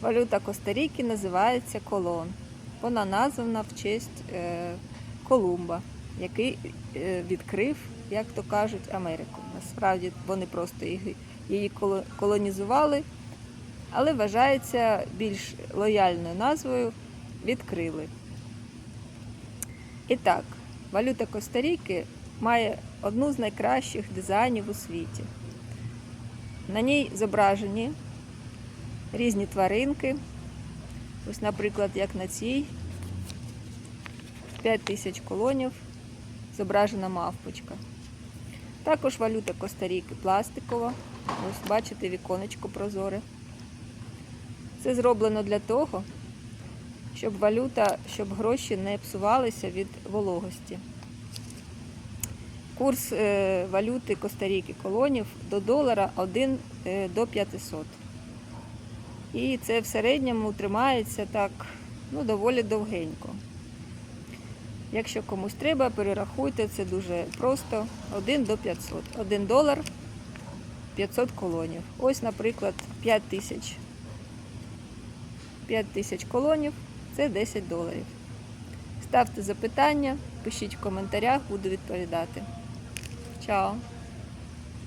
Валюта Коста-Ріки називається колон. Вона названа в честь е, Колумба, який е, відкрив, як то кажуть, Америку. Насправді вони просто її, колонізували, але вважається більш лояльною назвою відкрили. І так, валюта Коста-Ріки має одну з найкращих дизайнів у світі. На ній зображені різні тваринки. Ось, наприклад, як на цій 5 тисяч колонів зображена мавпочка. Також валюта Коста-Ріки пластикова. Ось бачите віконечко прозоре. Це зроблено для того, щоб валюта, щоб гроші не псувалися від вологості. Курс е, валюти Коста-Ріки колонів до долара 1 е, до 500. І це в середньому тримається так ну, доволі довгенько. Якщо комусь треба, перерахуйте, це дуже просто. 1 до 500. 1 долар 500 колонів. Ось, наприклад, 5 тисяч. 5 тисяч колонів це 10 доларів. Ставте запитання, пишіть в коментарях, буду відповідати. Чао!